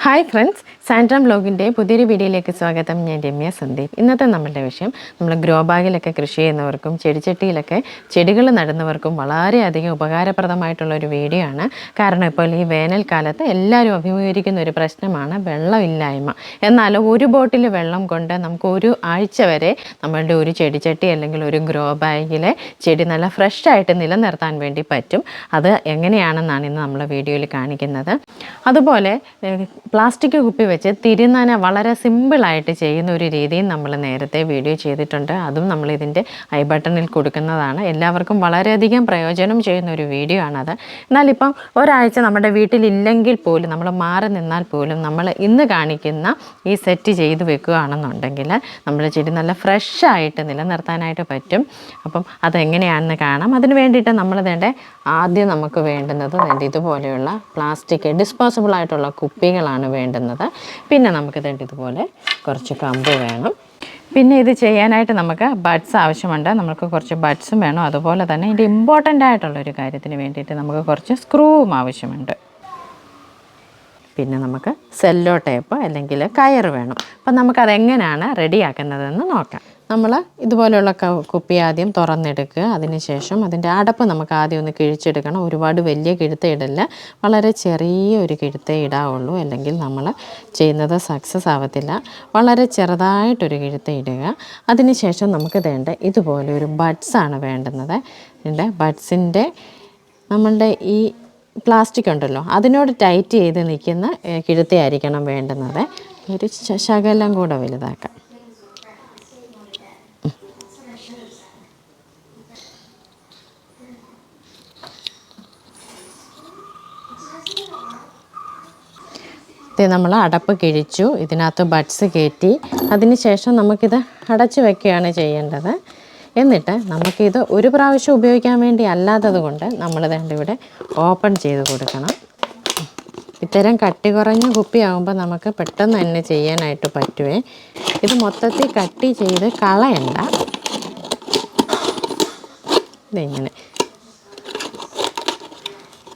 Hi friends സാൻഡ്രാം ബ്ലോഗിന്റെ പുതിയൊരു വീഡിയോയിലേക്ക് സ്വാഗതം. ഞാൻ രമ്യ സന്ദീപ്. ഇന്നത്തെ നമ്മളുടെ വിഷയം നമ്മൾ ഗ്രോ ബാഗിലൊക്കെ കൃഷി ചെയ്യുന്നവർക്കും ചെടിച്ചട്ടിയിലൊക്കെ ചെടികൾ നടുന്നവർക്കും വളരെയധികം ഉപകാരപ്രദമായിട്ടുള്ള ഒരു വീഡിയോ ആണ് കാരണം ഇപ്പോൾ ഈ വേനൽക്കാലത്ത് എല്ലാവരും അഭിമുഖീകരിക്കുന്ന ഒരു പ്രശ്നമാണ് വെള്ളമില്ലായ്മ. എന്നാൽ ഒരു ബോട്ടിൽ വെള്ളം കൊണ്ട് നമുക്ക് ഒരു ആഴ്ച വരെ നമ്മളുടെ ഒരു ചെടിച്ചട്ടി അല്ലെങ്കിൽ ഒരു ഗ്രോ ബാഗിലെ ചെടി നല്ല ഫ്രഷായിട്ട് നിലനിർത്താൻ വേണ്ടി പറ്റും. അത് എങ്ങനെയാണെന്നാണ് ഇന്ന് നമ്മൾ വീഡിയോയിൽ കാണിക്കുന്നത്. അതുപോലെ പ്ലാസ്റ്റിക് കുപ്പി വെച്ച് തിരുനന വളരെ സിമ്പിളായിട്ട് ചെയ്യുന്ന ഒരു രീതിയും നമ്മൾ നേരത്തെ വീഡിയോ ചെയ്തിട്ടുണ്ട്. അതും നമ്മൾ ഇതിന്റെ ഐ ബട്ടണിൽ കൊടുക്കുന്നതാണ്. എല്ലാവർക്കും വളരെയധികം പ്രയോജനം ചെയ്യുന്ന ഒരു വീഡിയോ ആണത്. എന്നാലിപ്പം ഒരാഴ്ച നമ്മുടെ വീട്ടിലില്ലെങ്കിൽ പോലും നമ്മൾ മാറി നിന്നാൽ പോലും നമ്മൾ ഇന്ന് കാണിക്കുന്ന ഈ സെറ്റ് ചെയ്ത് വെക്കുകയാണെന്നുണ്ടെങ്കിൽ നമ്മുടെ ചെടി നല്ല ഫ്രഷ് ആയിട്ട് നിലനിർത്താനായിട്ട് പറ്റും. അപ്പം അതെങ്ങനെയാണെന്ന് കാണാം. അതിന് വേണ്ടിയിട്ട് നമ്മൾ വേണ്ട ആദ്യം നമുക്ക് വേണ്ടുന്നത് വേണ്ട ഇതുപോലെയുള്ള പ്ലാസ്റ്റിക് ഡിസ്പോസിബിൾ ആയിട്ടുള്ള കുപ്പികളാണ് വേണ്ടുന്നത്. പിന്നെ നമുക്ക് വേണ്ട ഇതുപോലെ കുറച്ച് കമ്പ് വേണം. പിന്നെ ഇത് ചെയ്യാനായിട്ട് നമുക്ക് ബഡ്സ് ആവശ്യമുണ്ട്. നമുക്ക് കുറച്ച് ബഡ്സും വേണം. അതുപോലെ തന്നെ ഇതിന്റെ ഇമ്പോർട്ടന്റ് ആയിട്ടുള്ള ഒരു കാര്യത്തിന് വേണ്ടിയിട്ട് നമുക്ക് കുറച്ച് സ്ക്രൂവും ആവശ്യമുണ്ട്. പിന്നെ നമുക്ക് സെല്ലോ ടേപ്പ് അല്ലെങ്കിൽ കയർ വേണം. അപ്പം നമുക്കതെങ്ങനെയാണ് റെഡിയാക്കുന്നതെന്ന് നോക്കാം. നമ്മൾ ഇതുപോലെയുള്ള കുപ്പി ആദ്യം തുറന്നെടുക്കുക. അതിനുശേഷം അതിന്റെ അടപ്പ് നമുക്ക് ആദ്യം ഒന്ന് കിഴിച്ചെടുക്കണം. ഒരുപാട് വലിയ കിഴുത്ത ഇടല്ല വളരെ ചെറിയ ഒരു കിഴുത്തേ ഇടാവുള്ളൂ. അല്ലെങ്കിൽ നമ്മൾ ചെയ്യുന്നത് സക്സസ് ആവത്തില്ല. വളരെ ചെറുതായിട്ടൊരു കിഴുത്ത ഇടുക. അതിനുശേഷം നമുക്ക് വേണ്ട ഇതുപോലെ ഒരു ബഡ്സാണ് വേണ്ടുന്നത്. ഇതിന്റെ ബഡ്സിന്റെ നമ്മളുടെ ഈ പ്ലാസ്റ്റിക് ഉണ്ടല്ലോ. അതിനോട് ടൈറ്റ് ചെയ്ത് നിൽക്കുന്ന കിഴുത്തയായിരിക്കണം വേണ്ടുന്നത്. ഒരു ശകലം കൂടെ വലുതാക്കാം. നമ്മൾ അടപ്പ് കിഴിച്ചു ഇതിനകത്ത് ബഡ്സ് കയറ്റി അതിന് ശേഷം നമുക്കിത് അടച്ചു വെക്കുകയാണ് ചെയ്യേണ്ടത്. എന്നിട്ട് നമുക്കിത് ഒരു പ്രാവശ്യം ഉപയോഗിക്കാൻ വേണ്ടി അല്ലാത്തത് കൊണ്ട് നമ്മൾ വേണ്ട ഇവിടെ ഓപ്പൺ ചെയ്ത് കൊടുക്കണം. ഇത്തരം കട്ടി കുറഞ്ഞ കുപ്പിയാകുമ്പോൾ നമുക്ക് പെട്ടെന്ന് തന്നെ ചെയ്യാനായിട്ട് പറ്റുവേ. ഇത് മൊത്തത്തിൽ കട്ടി ചെയ്ത് കളയണ്ട. ഇതിങ്ങനെ?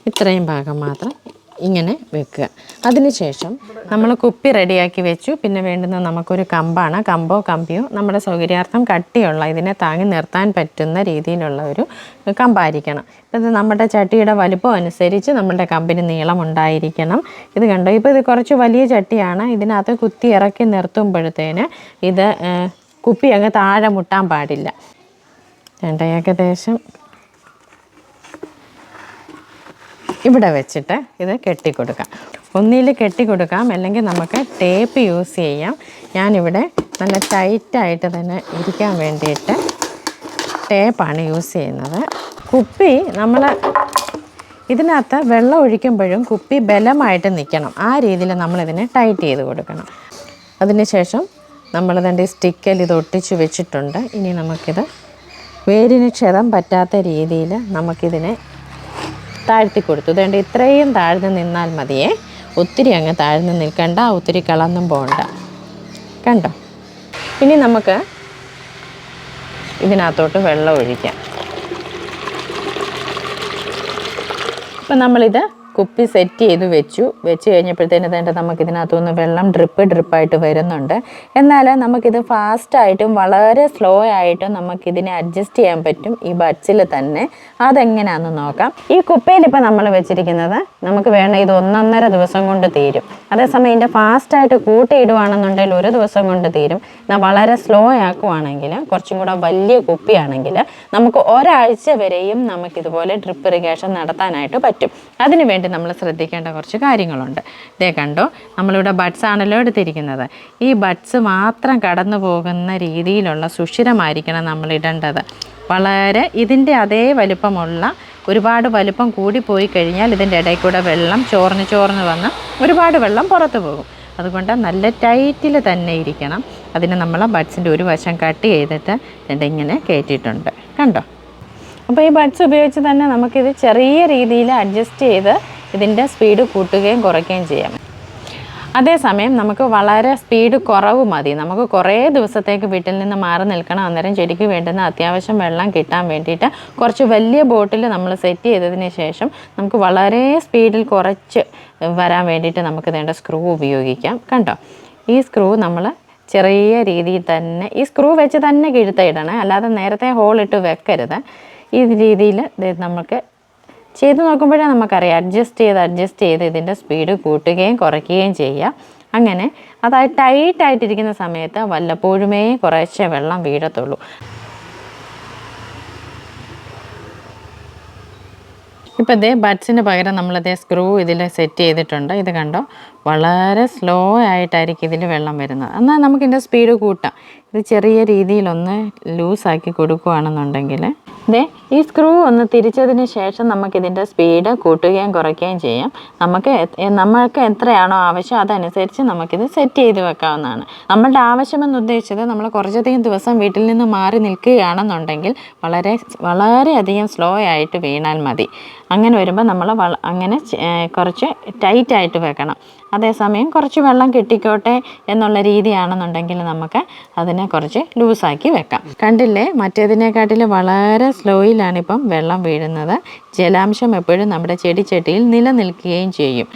ഇത്രയും ഭാഗം മാത്രം. ഇങ്ങനെ വെക്കുക. അതിനുശേഷം നമ്മൾ കുപ്പി റെഡിയാക്കി വെച്ചു. പിന്നെ വേണ്ടുന്ന നമുക്കൊരു കമ്പാണ്. കമ്പോ കമ്പിയോ നമ്മുടെ സൗകര്യാർത്ഥം കട്ടിയുള്ള ഇതിനെ താങ്ങി നിർത്താൻ പറ്റുന്ന രീതിയിലുള്ള ഒരു കമ്പായിരിക്കണം. ഇത് നമ്മുടെ ചട്ടിയുടെ വലുപ്പം അനുസരിച്ച് നമ്മുടെ കമ്പിന് നീളം ഉണ്ടായിരിക്കണം. ഇത് കണ്ടോ? ഇപ്പോൾ ഇത് കുറച്ച് വലിയ ചട്ടിയാണ്. ഇതിനകത്ത് കുത്തി ഇറക്കി നിർത്തുമ്പോഴത്തേന് ഇത് കുപ്പി അങ്ങ് താഴെ മുട്ടാൻ പാടില്ല. ഏകദേശം ഇവിടെ വെച്ചിട്ട് ഇത് കെട്ടിക്കൊടുക്കാം. ഒന്നിൽ കെട്ടിക്കൊടുക്കാം. അല്ലെങ്കിൽ നമുക്ക് ടേപ്പ് യൂസ് ചെയ്യാം. ഞാനിവിടെ നല്ല ടൈറ്റായിട്ട് തന്നെ ഇരിക്കാൻ വേണ്ടിയിട്ട് ടേപ്പാണ് യൂസ് ചെയ്യുന്നത്. കുപ്പി നമ്മൾ ഇതിനകത്ത് വെള്ളം ഒഴിക്കുമ്പോഴും കുപ്പി ബലമായിട്ട് നിൽക്കണം. ആ രീതിയിൽ നമ്മളിതിനെ ടൈറ്റ് ചെയ്ത് കൊടുക്കണം. അതിനുശേഷം നമ്മൾ ഇതിന്റെ സ്റ്റിക്കൽ ഇത് ഒട്ടിച്ച് വെച്ചിട്ടുണ്ട്. ഇനി നമുക്കിത് വേരിന് ക്ഷതം പറ്റാത്ത രീതിയിൽ നമുക്കിതിനെ താഴ്ത്തി കൊടുത്തു. അതുകൊണ്ട് ഇത്രയും താഴ്ന്ന് നിന്നാൽ മതിയേ. ഒത്തിരി അങ്ങ് താഴ്ന്ന് നിൽക്കണ്ട ഒത്തിരി കളന്നും പോകണ്ട. കണ്ടോ? ഇനി നമുക്ക് ഇതിനകത്തോട്ട് വെള്ളം ഒഴിക്കാം. അപ്പം നമ്മളിത് കുപ്പി സെറ്റ് ചെയ്ത് വെച്ചു. വെച്ച് കഴിഞ്ഞപ്പോഴത്തേന് തന്നെ നമുക്ക് ഇതിനകത്തുനിന്ന് വെള്ളം ഡ്രിപ്പ് ഡ്രിപ്പായിട്ട് വരുന്നുണ്ട്. എന്നാൽ നമുക്കിത് ഫാസ്റ്റായിട്ടും വളരെ സ്ലോ ആയിട്ടും നമുക്കിതിനെ അഡ്ജസ്റ്റ് ചെയ്യാൻ പറ്റും ഈ ബഡ്സിൽ തന്നെ. അതെങ്ങനെയാണെന്ന് നോക്കാം. ഈ കുപ്പയിലിപ്പോൾ നമ്മൾ വെച്ചിരിക്കുന്നത് നമുക്ക് വേണമെങ്കിൽ ഇത് ഒന്നൊന്നര ദിവസം കൊണ്ട് തീരും. അതേസമയം ഇതിന്റെ ഫാസ്റ്റായിട്ട് കൂട്ടിയിടുവാണെന്നുണ്ടെങ്കിൽ ഒരു ദിവസം കൊണ്ട് തീരും. എന്നാൽ വളരെ സ്ലോ ആക്കുവാണെങ്കിൽ കുറച്ചും കൂടെ വലിയ കുപ്പിയാണെങ്കിൽ നമുക്ക് ഒരാഴ്ച വരെയും നമുക്കിതുപോലെ ഡ്രിപ്പ് ഇറിഗേഷൻ നടത്താനായിട്ട് പറ്റും. അതിനു വേണ്ടി നമ്മൾ ശ്രദ്ധിക്കേണ്ട കുറച്ച് കാര്യങ്ങളുണ്ട്. ഇതേ കണ്ടോ? നമ്മളിവിടെ ബഡ്സ് ആണല്ലോ എടുത്തിരിക്കുന്നത്. ഈ ബഡ്സ് മാത്രം കടന്നു പോകുന്ന രീതിയിലുള്ള സുഷിരമായിരിക്കണം നമ്മൾ ഇടേണ്ടത്. വളരെ ഇതിന്റെ അതേ വലുപ്പമുള്ള ഒരുപാട് വലുപ്പം കൂടി പോയി കഴിഞ്ഞാൽ ഇതിന്റെ ഇടയിൽ കൂടെ വെള്ളം ചോർന്ന് ചോർന്ന് വന്ന് ഒരുപാട് വെള്ളം പുറത്തു പോകും. അതുകൊണ്ട് നല്ല ടൈറ്റിൽ തന്നെ ഇരിക്കണം. അതിന് നമ്മൾ ബഡ്സിന്റെ ഒരു വശം കട്ട് ചെയ്തിട്ട് ഇതിന്റെ ഇങ്ങനെ കയറ്റിയിട്ടുണ്ട് കണ്ടോ? അപ്പോൾ ഈ ബഡ്സ് ഉപയോഗിച്ച് തന്നെ നമുക്കിത് ചെറിയ രീതിയിൽ അഡ്ജസ്റ്റ് ചെയ്ത് ഇതിന്റെ സ്പീഡ് കൂട്ടുകയും കുറയ്ക്കുകയും ചെയ്യാം. അതേസമയം നമുക്ക് വളരെ സ്പീഡ് കുറവ് മതി. നമുക്ക് കുറേ ദിവസത്തേക്ക് വീട്ടിൽ നിന്ന് മാറി നിൽക്കണം. അന്നേരം ചെടിക്ക് വേണ്ടുന്ന അത്യാവശ്യം വെള്ളം കിട്ടാൻ വേണ്ടിയിട്ട് കുറച്ച് വലിയ ബോട്ടിൽ നമ്മൾ സെറ്റ് ചെയ്തതിന് ശേഷം നമുക്ക് വളരെ സ്പീഡിൽ കുറച്ച് വരാൻ വേണ്ടിയിട്ട് നമുക്ക് വേണ്ട സ്ക്രൂ ഉപയോഗിക്കാം. കണ്ടോ? ഈ സ്ക്രൂ നമ്മൾ ചെറിയ രീതിയിൽ തന്നെ ഈ സ്ക്രൂ വെച്ച് തന്നെ കിഴുത്തയിടണേ. അല്ലാതെ നേരത്തെ ഹോളിട്ട് വെക്കരുത്. ഈ രീതിയിൽ നമുക്ക് ചെയ്ത് നോക്കുമ്പോഴേ നമുക്കറിയാം. അഡ്ജസ്റ്റ് ചെയ്ത് അഡ്ജസ്റ്റ് ചെയ്ത് ഇതിന്റെ സ്പീഡ് കൂട്ടുകയും കുറയ്ക്കുകയും ചെയ്യുക അങ്ങനെ അതായത് ടൈറ്റായിട്ടിരിക്കുന്ന സമയത്ത് വല്ലപ്പോഴുമേ കുറേശ്ശെ വെള്ളം വീഴത്തുള്ളൂ. ഇപ്പോൾ ഇതേ ബഡ്സിന് പകരം നമ്മളിതേ സ്ക്രൂ ഇതിൽ സെറ്റ് ചെയ്തിട്ടുണ്ട്. ഇത് കണ്ടോ? വളരെ സ്ലോ ആയിട്ടായിരിക്കും ഇതിൽ വെള്ളം വരുന്നത്. എന്നാൽ നമുക്കിതിന്റെ സ്പീഡ് കൂട്ടാം. ഇത് ചെറിയ രീതിയിലൊന്ന് ലൂസാക്കി കൊടുക്കുകയാണെന്നുണ്ടെങ്കിൽ ദേ ഈ സ്ക്രൂ ഒന്ന് തിരിച്ചതിന് ശേഷം നമുക്കിതിന്റെ സ്പീഡ് കൂട്ടുകയും കുറയ്ക്കുകയും ചെയ്യാം. നമുക്ക് നമ്മൾക്ക് എത്രയാണോ ആവശ്യം അതനുസരിച്ച് നമുക്കിത് സെറ്റ് ചെയ്ത് വെക്കാവുന്നതാണ്. നമ്മളുടെ ആവശ്യമെന്ന് ഉദ്ദേശിച്ചത് നമ്മൾ കുറച്ചധികം ദിവസം വീട്ടിൽ നിന്ന് മാറി നിൽക്കുകയാണെന്നുണ്ടെങ്കിൽ വളരെ വളരെയധികം സ്ലോ ആയിട്ട് വീണാൽ മതി. അങ്ങനെ വരുമ്പോൾ നമ്മൾ അങ്ങനെ കുറച്ച് ടൈറ്റായിട്ട് വെക്കണം. അതേസമയം കുറച്ച് വെള്ളം കിട്ടിക്കോട്ടെ എന്നുള്ള രീതിയാണെന്നുണ്ടെങ്കിൽ നമുക്ക് അതിനെ കുറച്ച് ലൂസാക്കി വെക്കാം. കണ്ടില്ലേ? മറ്റേതിനെക്കാട്ടിൽ വളരെ സ്ലോയിലാണ് ഇപ്പം വെള്ളം വീഴുന്നത്. ജലാംശം എപ്പോഴും നമ്മുടെ ചെടിച്ചട്ടിയിൽ നിലനിൽക്കുകയും ചെയ്യും.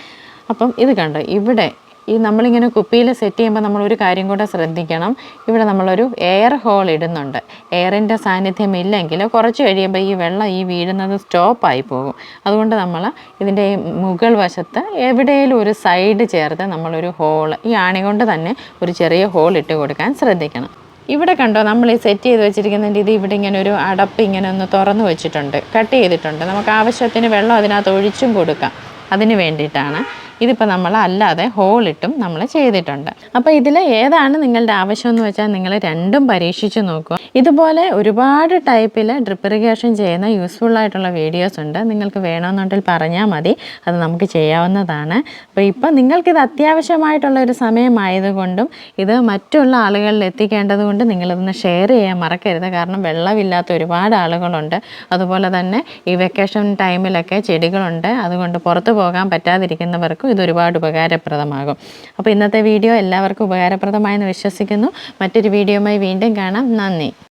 അപ്പം ഇത് കണ്ടോ? ഇവിടെ ഈ നമ്മളിങ്ങനെ കുപ്പിയിൽ സെറ്റ് ചെയ്യുമ്പോൾ നമ്മൾ ഒരു കാര്യം കൂടെ ശ്രദ്ധിക്കണം. ഇവിടെ നമ്മളൊരു എയർ ഹോൾ ഇടുന്നുണ്ട്. എയറിന്റെ സാന്നിധ്യം ഇല്ലെങ്കിൽ കുറച്ച് കഴിയുമ്പോൾ ഈ വെള്ളം ഈ വീഴുന്നത് സ്റ്റോപ്പായി പോകും. അതുകൊണ്ട് നമ്മൾ ഇതിന്റെ മുകൾ വശത്ത് എവിടെയെങ്കിലും ഒരു സൈഡ് ചേർത്ത് നമ്മളൊരു ഹോൾ ഈ ആണി കൊണ്ട് തന്നെ ഒരു ചെറിയ ഹോൾ ഇട്ട് കൊടുക്കാൻ ശ്രദ്ധിക്കണം. ഇവിടെ കണ്ടോ നമ്മൾ ഈ സെറ്റ് ചെയ്ത് വെച്ചിരിക്കുന്നതിന്റെ ഇത് ഇവിടെ ഇങ്ങനെ ഒരു അടപ്പ് ഇങ്ങനെ ഒന്ന് തുറന്നു വെച്ചിട്ടുണ്ട്. കട്ട് ചെയ്തിട്ടുണ്ട്. നമുക്ക് ആവശ്യത്തിന് വെള്ളം അതിനകത്ത് ഒഴിച്ചും കൊടുക്കാം. അതിന് വേണ്ടിയിട്ടാണ് ഇതിപ്പോൾ നമ്മൾ അല്ലാതെ ഹോളിട്ടും നമ്മൾ ചെയ്തിട്ടുണ്ട്. അപ്പോൾ ഇതിൽ ഏതാണ് നിങ്ങളുടെ ആവശ്യം എന്ന് വെച്ചാൽ നിങ്ങൾ രണ്ടും പരീക്ഷിച്ച് നോക്കുക. ഇതുപോലെ ഒരുപാട് ടൈപ്പിൽ ഡ്രിപ്പ് ഇറിഗേഷൻ ചെയ്യുന്ന യൂസ്ഫുൾ ആയിട്ടുള്ള വീഡിയോസ് ഉണ്ട്. നിങ്ങൾക്ക് വേണമെന്നുണ്ടെങ്കിൽ പറഞ്ഞാൽ മതി. അത് നമുക്ക് ചെയ്യാവുന്നതാണ്. അപ്പോൾ ഇപ്പം നിങ്ങൾക്കിത് അത്യാവശ്യമായിട്ടുള്ള ഒരു സമയമായതുകൊണ്ടും ഇത് മറ്റുള്ള ആളുകളിൽ എത്തിക്കേണ്ടത് കൊണ്ട് നിങ്ങളിതൊന്ന് ഷെയർ ചെയ്യാൻ മറക്കരുത്. കാരണം വെള്ളമില്ലാത്ത ഒരുപാട് ആളുകളുണ്ട്. അതുപോലെ തന്നെ ഈ വെക്കേഷൻ ടൈമിലൊക്കെ ചെടികളുണ്ട്. അതുകൊണ്ട് പുറത്തു പോകാൻ പറ്റാതിരിക്കുന്നവർക്കും ഇത് ഒരുപാട് ഉപകാരപ്രദമാകും. അപ്പോൾ ഇന്നത്തെ വീഡിയോ എല്ലാവർക്കും ഉപകാരപ്രദമായെന്ന് വിശ്വസിക്കുന്നു. മറ്റൊരു വീഡിയോയുമായി വീണ്ടും കാണാം. നന്ദി.